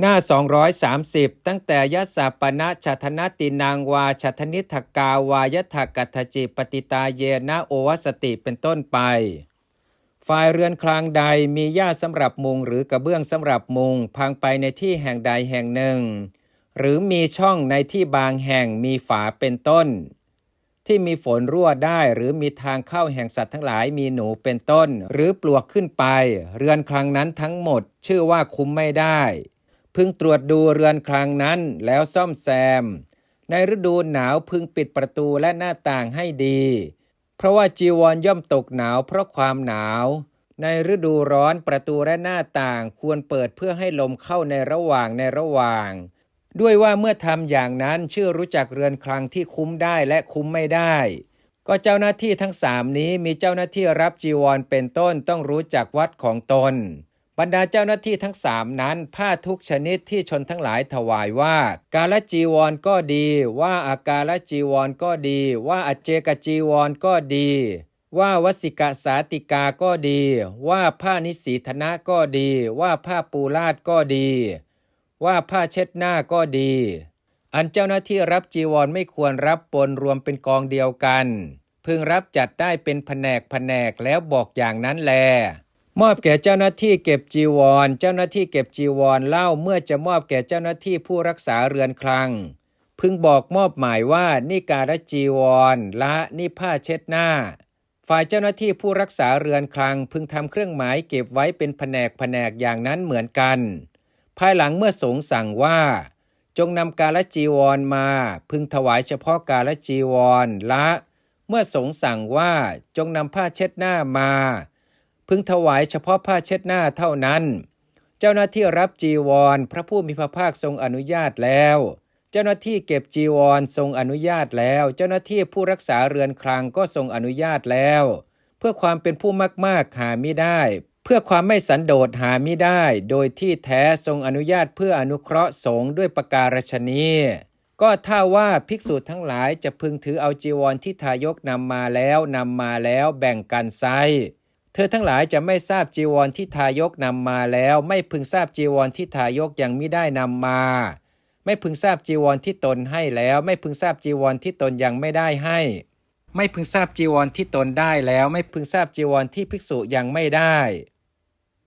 หน้า 230 ตั้งแต่ยสสปนะชัทนตินางวาชัทนิทกาวายถกัตจิปติตาเยนะโอวสติเป็นต้นไป ฝ่ายเรือนคลางใดมีหญ้าสำหรับมุงหรือกระเบื้องสำหรับมุงพังไปในที่แห่งใดแห่งหนึ่ง หรือมีช่องในที่บางแห่งมีฝาเป็นต้น ที่มีฝนรั่วได้หรือมีทางเข้าแห่งสัตว์ทั้งหลายมีหนูเป็นต้น หรือปลวกขึ้นไป เรือนคลังนั้นทั้งหมดชื่อว่าคุ้มไม่ได้ พึงตรวจดูเรือนคลังนั้นแล้วซ่อมแซม ในฤดูหนาวพึงปิดประตูและหน้าต่างให้ดี เพราะว่าจีวรย่อมตกหนาวเพราะความหนาว ในฤดูร้อนประตูและหน้าต่างควรเปิดเพื่อให้ลมเข้าในระหว่างในระหว่าง ด้วยว่าเมื่อทำอย่างนั้นชื่อรู้จักเรือนคลังที่คุ้มได้และคุ้มไม่ได้ ก็เจ้าหน้าที่ทั้งสามนี้มีเจ้าหน้าที่รับจีวรเป็นต้นต้องรู้จักวัดของตน บรรดาเจ้าหน้าที่ทั้งสามนั้นผ้าทุกชนิดที่ชนทั้งหลายถวายว่า กาลจีวรก็ดี ว่าอากาลจีวรก็ดี ว่าอเจกจีวรก็ดี ว่าวสิกสาติกาก็ดี ว่าผ้านิสีธนะก็ดี ว่าผ้าปูลาดก็ดี ว่าผ้าเช็ดหน้าก็ดี อันเจ้าหน้าที่รับจีวรไม่ควรรับปนรวมเป็นกองเดียวกัน พึงรับจัดได้เป็นแผนกแผนกแล้วบอกอย่างนั้นแล มอบแก่เจ้าหน้าที่เก็บจีวร เจ้าหน้าที่เก็บจีวรเล่าเมื่อจะมอบแก่เจ้าหน้าที่ผู้รักษาเรือนคลัง พึงบอกมอบหมายว่านี่การะจีวรละนี่ผ้าเช็ดหน้า ฝ่ายเจ้าหน้าที่ผู้รักษาเรือนคลัง พึงทำเครื่องหมายเก็บไว้เป็นแผนกแผนกอย่างนั้นเหมือนกัน ภายหลังเมื่อสงสั่งว่า จงนำกาลจีวรมา พึงถวายเฉพาะกาลจีวรละ เมื่อสงสั่งว่าจงนำผ้าเช็ดหน้ามา พึงถวายเฉพาะผ้าเช็ดหน้าเท่านั้น เจ้าหน้าที่รับจีวร พระผู้มีพระภาคทรงอนุญาตแล้ว เจ้าหน้าที่เก็บจีวรทรงอนุญาตแล้ว เจ้าหน้าที่ผู้รักษาเรือนคลังก็ทรงอนุญาตแล้ว เพื่อความเป็นผู้มากๆหาไม่ได้ เพื่อความไม่สันโดษหาไม่ได้ โดยที่แท้ทรงอนุญาตเพื่ออนุเคราะห์สงฆ์ด้วยประการฉนี้ก็ถ้าว่าภิกษุทั้งหลายจะพึงถือเอาจีวรที่ทายกนำมาแล้วนำมาแล้วแบ่งกันไซ ธอทั้งหลายจะไม่ทราบจีวรที่ทายกนำมาแล้ว ไม่พึงทราบจีวรที่ทายกยังไม่ได้นำมา ไม่พึงทราบจีวรที่ตนให้แล้ว ไม่พึงทราบจีวรที่ตนยังไม่ได้ให้ ไม่พึงทราบจีวรที่ตนได้แล้ว ไม่พึงทราบจีวรที่ภิกษุยังไม่ได้